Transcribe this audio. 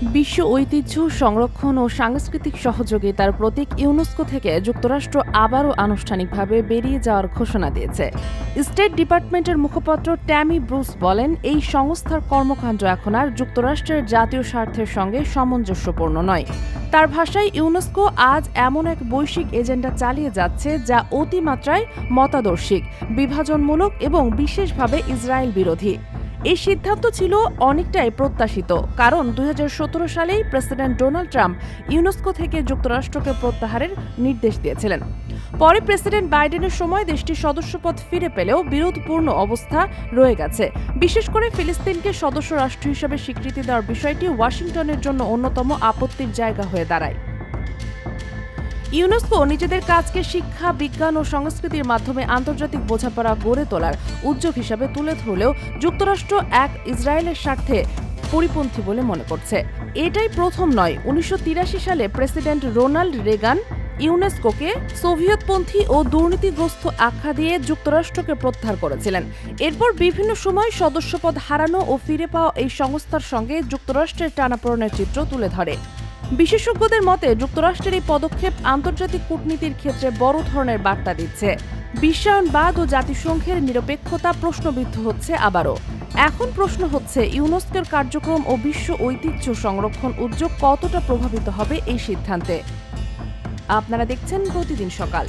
বিশ্ব ঐতিহ্য সংরক্ষণ ও সাংস্কৃতিক সহযোগিতার প্রতীক ইউনেস্কো থেকে যুক্তরাষ্ট্র আবারও আনুষ্ঠানিকভাবে বেরিয়ে যাওয়ার ঘোষণা দিয়েছে। স্টেট ডিপার্টমেন্টের মুখপাত্র ট্যামি ব্রুস বলেন, এই সংস্থার কর্মকাণ্ড এখন আর যুক্তরাষ্ট্রের জাতীয় স্বার্থের সঙ্গে সামঞ্জস্যপূর্ণ নয়। তার ভাষায়, ইউনেস্কো আজ এমন এক বৈশ্বিক এজেন্ডা চালিয়ে যাচ্ছে যা অতিমাত্রায় মতাদর্শিক, বিভাজনমূলক এবং বিশেষভাবে ইসরায়েল বিরোধী। এই সিদ্ধান্ত ছিল অনেকটাই প্রত্যাশিত, কারণ দুই হাজার সতেরো সালেই প্রেসিডেন্ট ডোনাল্ড ট্রাম্প ইউনেস্কো থেকে যুক্তরাষ্ট্রকে প্রত্যাহারের নির্দেশ দিয়েছিলেন। পরে প্রেসিডেন্ট বাইডেনের সময় দেশটির সদস্যপদ ফিরে পেলেও বিরোধপূর্ণ অবস্থা রয়ে গেছে। বিশেষ করে ফিলিস্তিনকে সদস্য রাষ্ট্র হিসেবে স্বীকৃতি দেওয়ার বিষয়টি ওয়াশিংটনের জন্য অন্যতম আপত্তির জায়গা হয়ে দাঁড়ায়। ইউনেস্কো নিজেদের কাজকে শিক্ষা, বিজ্ঞান ও সংস্কৃতির মাধ্যমে আন্তর্জাতিক বোঝাপড়া গড়ে তোলার উদ্যোগ হিসাবে তুলে ধরলেও যুক্তরাষ্ট্র এক ইসরায়েলের স্বার্থে পরিপন্থী বলে মনে করছে। এটাই প্রথম নয়, উনিশশো সালে প্রেসিডেন্ট রোনাল্ড রেগান ইউনেস্কোকে সোভিয়েতপন্থী ও দুর্নীতিগ্রস্ত আখ্যা দিয়ে যুক্তরাষ্ট্রকে প্রত্যাহার করেছিলেন। এরপর বিভিন্ন সময় সদস্যপদ হারানো ও ফিরে পাওয়া এই সংস্থার সঙ্গে যুক্তরাষ্ট্রের টানাপোড়েনের চিত্র তুলে ধরে। বিশেষজ্ঞদের মতে, যুক্তরাষ্ট্রের এই পদক্ষেপ আন্তর্জাতিক কূটনীতির ক্ষেত্রে বড় ধরনের বার্তা দিচ্ছে। বিশ্বায়নবাদ ও জাতিসংঘের নিরপেক্ষতা প্রশ্নবিদ্ধ হচ্ছে আবারও। এখন প্রশ্ন হচ্ছে, ইউনেস্কোর কার্যক্রম ও বিশ্ব ঐতিহ্য সংরক্ষণ উদ্যোগ কতটা প্রভাবিত হবে এই সিদ্ধান্তে? আপনারা দেখছেন প্রতিদিন সকাল।